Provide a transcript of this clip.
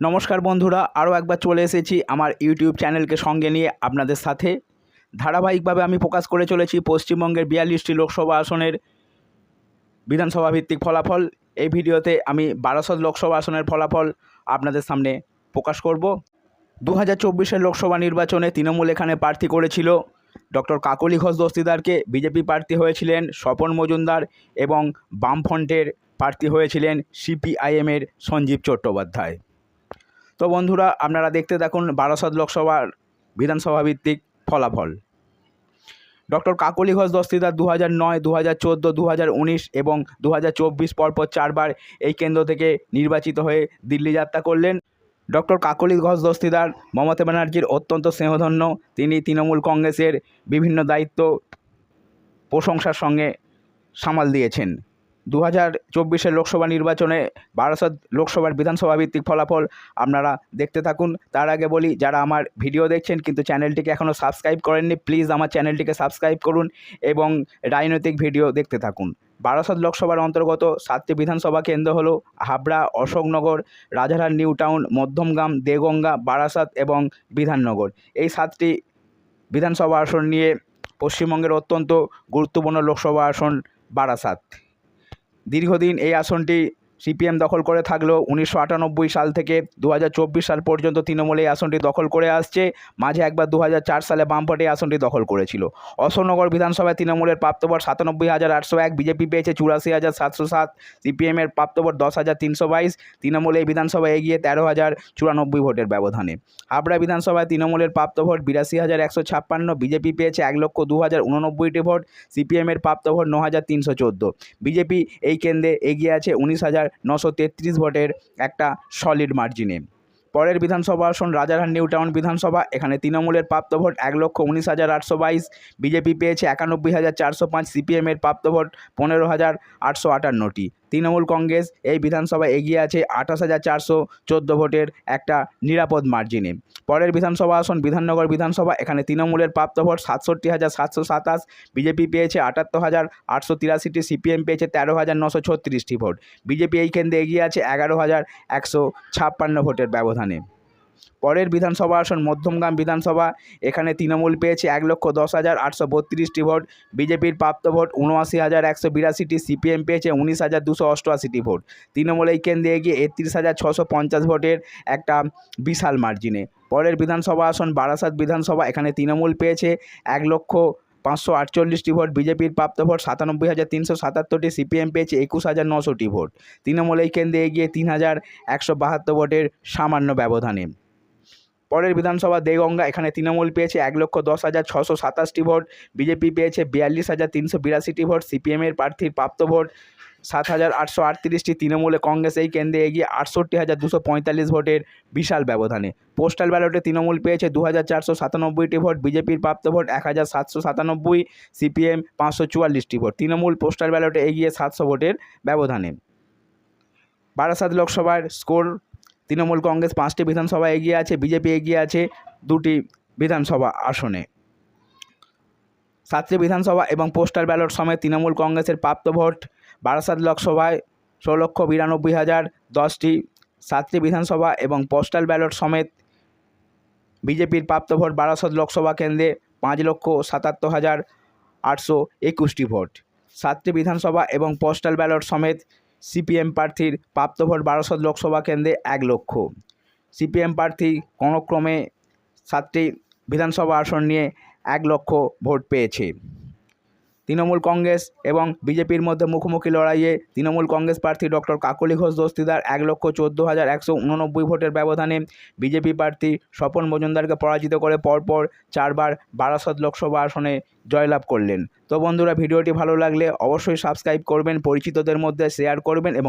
নমস্কার বন্ধুরা, আরও একবার চলে এসেছি আমার ইউটিউব চ্যানেলকে সঙ্গে নিয়ে আপনাদের সাথে। ধারাবাহিকভাবে আমি প্রকাশ করে চলেছি পশ্চিমবঙ্গের বিয়াল্লিশটি লোকসভা আসনের বিধানসভা ভিত্তিক ফলাফল। এই ভিডিওতে আমি বারাসত লোকসভা আসনের ফলাফল আপনাদের সামনে প্রকাশ করব। দু হাজার লোকসভা নির্বাচনে তৃণমূল এখানে প্রার্থী করেছিল ডক্টর কাকলি ঘোষ দস্তিদারকে। বিজেপি প্রার্থী হয়েছিলেন স্বপন মজুমদার এবং বামফ্রন্টের প্রার্থী হয়েছিলেন সিপিআইএমের সঞ্জীব চট্টোপাধ্যায়। তো বন্ধুরা, আপনারা দেখতে থাকুন বারাসত লোকসভার বিধানসভা ভিত্তিক ফলাফল। ডক্টর কাকলি ঘোষ দস্তিদার দু হাজার নয় দু হাজার চোদ্দ দু হাজার উনিশ এবং দু হাজার চব্বিশ পরপর চারবার এই কেন্দ্র থেকে নির্বাচিত হয়ে দিল্লি যাত্রা করলেন। ডক্টর কাকলি ঘোষ দস্তিদার মমতা ব্যানার্জির অত্যন্ত স্নেহধন্য, তিনি তৃণমূল কংগ্রেসের বিভিন্ন দায়িত্ব প্রশংসার সঙ্গে সামাল দিয়েছেন। দু হাজার চব্বিশের লোকসভা নির্বাচনে বারাসত লোকসভার বিধানসভা ভিত্তিক ফলাফল আপনারা দেখতে থাকুন। তার আগে বলি, যারা আমার ভিডিও দেখছেন কিন্তু চ্যানেলটিকে এখনও সাবস্ক্রাইব করেননি, প্লিজ আমার চ্যানেলটিকে সাবস্ক্রাইব করুন এবং রাজনৈতিক ভিডিও দেখতে থাকুন। বারাসত লোকসভার অন্তর্গত সাতটি বিধানসভা কেন্দ্র হলো হাবড়া, অশোকনগর, রাজারহাট, নিউ টাউন, মধ্যমগ্রাম, দেগঙ্গা, বারাসাত এবং বিধাননগর। এই সাতটি বিধানসভা আসন নিয়ে পশ্চিমবঙ্গের অত্যন্ত গুরুত্বপূর্ণ লোকসভা আসন বারাসাত। দীর্ঘদিন এই আসনটি সিপিএম দখল করে থাকলেও উনিশশো আটানব্বই সাল থেকে দু হাজার চব্বিশ সাল পর্যন্ত তৃণমূল এই আসনটি দখল করে আসছে। মাঝে একবার দু হাজার চার সালে বামপটে আসনটি দখল করেছিল। অশোকনগর বিধানসভায় তৃণমূলের প্রাপ্তবর সাতানব্বই হাজার আটশো এক, বিজেপি পেয়েছে চুরাশি হাজার সাতশো সাত সিপিএমের প্রাপ্তবর দশ হাজার তিনশো বাইশ, তৃণমূল এই বিধানসভায় এগিয়ে তেরো হাজার চুরানব্বই ভোটের ব্যবধানে। হাবড়া বিধানসভায় তৃণমূলের প্রাপ্ত ভোট বিরাশি হাজার একশো ছাপ্পান্ন, বিজেপি পেয়েছে এক লক্ষ দু হাজার উননব্বইটি ভোট সিপিএমের প্রাপ্ত ভোট ন হাজার তিনশো চোদ্দ। বিজেপি এই কেন্দ্রে এগিয়ে আছে উনিশ হাজার নশো তেত্রিশ ভোটের একটা সলিড মার্জিনে পরের বিধানসভা আসন রাজারহাট নিউ টাউন বিধানসভা, এখানে তৃণমূলের প্রাপ্ত ভোট এক লক্ষ উনিশ হাজার আটশো বাইশ, বিজেপি পেয়েছে একানব্বই হাজার চারশো পাঁচ, সিপিএমের প্রাপ্ত ভোট পনেরো হাজার আটশো আটান্নটি। তৃণমূল কংগ্রেস এই বিধানসভায় এগিয়ে আছে আঠাশ হাজার চারশো চোদ্দ ভোটের একটা নিরাপদ মার্জিনে। পরের বিধানসভা আসন বিধাননগর বিধানসভা, এখানে তৃণমূলের প্রাপ্ত ভোট সাতষট্টি হাজার সাতশো সাতাশ, বিজেপি পেয়েছে আটাত্তর হাজার আটশো তিরাশিটি, সিপিএম পেয়েছে তেরো হাজার নশো ছত্রিশটি ভোট। বিজেপি এই কেন্দ্রে এগিয়ে আছে এগারো হাজার একশো ছাপ্পান্ন ভোটের ব্যবধানে। পরের বিধানসভা আসন মধ্যমগ্রাম বিধানসভা। এখানে তৃণমূল পেয়েছে এক লক্ষ দশ হাজার আটশো বত্রিশটি ভোট। বিজেপির প্রাপ্ত ভোট উনআশি হাজার একশো বিরাশিটি। সিপিএম পেয়েছে উনিশ হাজার দুশো অষ্টআশিটি ভোট। তৃণমূল এই কেন্দ্রে এগিয়ে একত্রিশ হাজার ছশো পঞ্চাশ ভোটের একটা বিশাল মার্জিনে। পরের বিধানসভা আসন বারাসাত বিধানসভা। এখানে তৃণমূল পেয়েছে এক লক্ষ পাঁচশো আটচল্লিশটি ভোট। বিজেপির প্রাপ্ত ভোট সাতানব্বই হাজার তিনশো সাতাত্তরটি। সিপিএম পেয়েছে একুশ হাজার নশোটি ভোট। তৃণমূল এই কেন্দ্রে এগিয়ে তিন হাজার একশো বাহাত্তর ভোটের সামান্য ব্যবধানে। পরের বিধানসভা দেগঙ্গা, এখানে তৃণমূল পেয়েছে এক লক্ষ দশ হাজার ছশো সাতাশটি ভোট, বিজেপি পেয়েছে বিয়াল্লিশ হাজার তিনশো বিরাশিটি ভোট সিপিএমের প্রার্থীর প্রাপ্ত ভোট সাত হাজার আটশো আটত্রিশটি, তৃণমূলে কংগ্রেস এই কেন্দ্রে এগিয়ে আটষট্টি হাজার দুশো পঁয়তাল্লিশ ভোটের বিশাল ব্যবধানে। পোস্টাল ব্যালটে তৃণমূল পেয়েছে দু হাজার চারশো সাতানব্বইটি ভোট, বিজেপির প্রাপ্ত ভোট এক হাজার সাতশো সাতানব্বই, সিপিএম পাঁচশো চুয়াল্লিশটি ভোট। তৃণমূল পোস্টাল ব্যালটে এগিয়ে সাতশো ভোটের ব্যবধানে। বারাসাত লোকসভার স্কোর তৃণমূল কংগ্রেস পাঁচটি বিধানসভা এগিয়ে আছে, বিজেপি এগিয়ে আছে, দুটি বিধানসভা আসনে। সাতটি বিধানসভা এবং পোস্টাল ব্যালট সমেত তৃণমূল কংগ্রেসের প্রাপ্ত ভোট বারাসাত লোকসভায় ষোলো লক্ষ বিরানব্বই হাজার দশটি। সাতটি বিধানসভা এবং পোস্টাল ব্যালট সমেত বিজেপির প্রাপ্ত ভোট বারাসত লোকসভা কেন্দ্রে পাঁচ লক্ষ সাতাত্তর হাজার আটশো একুশটি ভোট। সাতটি বিধানসভা এবং পোস্টাল ব্যালট সমেত সিপিএম প্রার্থীর প্রাপ্ত ভোট লোকসভা কেন্দ্রে এক লক্ষ। সিপিএম প্রার্থী কোনক্রমে সাতটি বিধানসভা আসন নিয়ে এক লক্ষ ভোট পেয়েছে। তৃণমূল কংগ্রেস এবং বিজেপির মধ্যে মুখোমুখি লড়াইয়ে তৃণমূল কংগ্রেস প্রার্থী ডক্টর কাকলি ঘোষ দস্তিদার এক লক্ষ চোদ্দ হাজার একশো উননব্বই ভোটের ব্যবধানে বিজেপি প্রার্থী স্বপন মজুমদারকে পরাজিত করে পরপর চারবার বারাসত লোকসভা আসনে জয়লাভ করলেন। তো বন্ধুরা, ভিডিওটি ভালো লাগলে অবশ্যই সাবস্ক্রাইব করবেন, পরিচিতদের মধ্যে শেয়ার করবেন এবং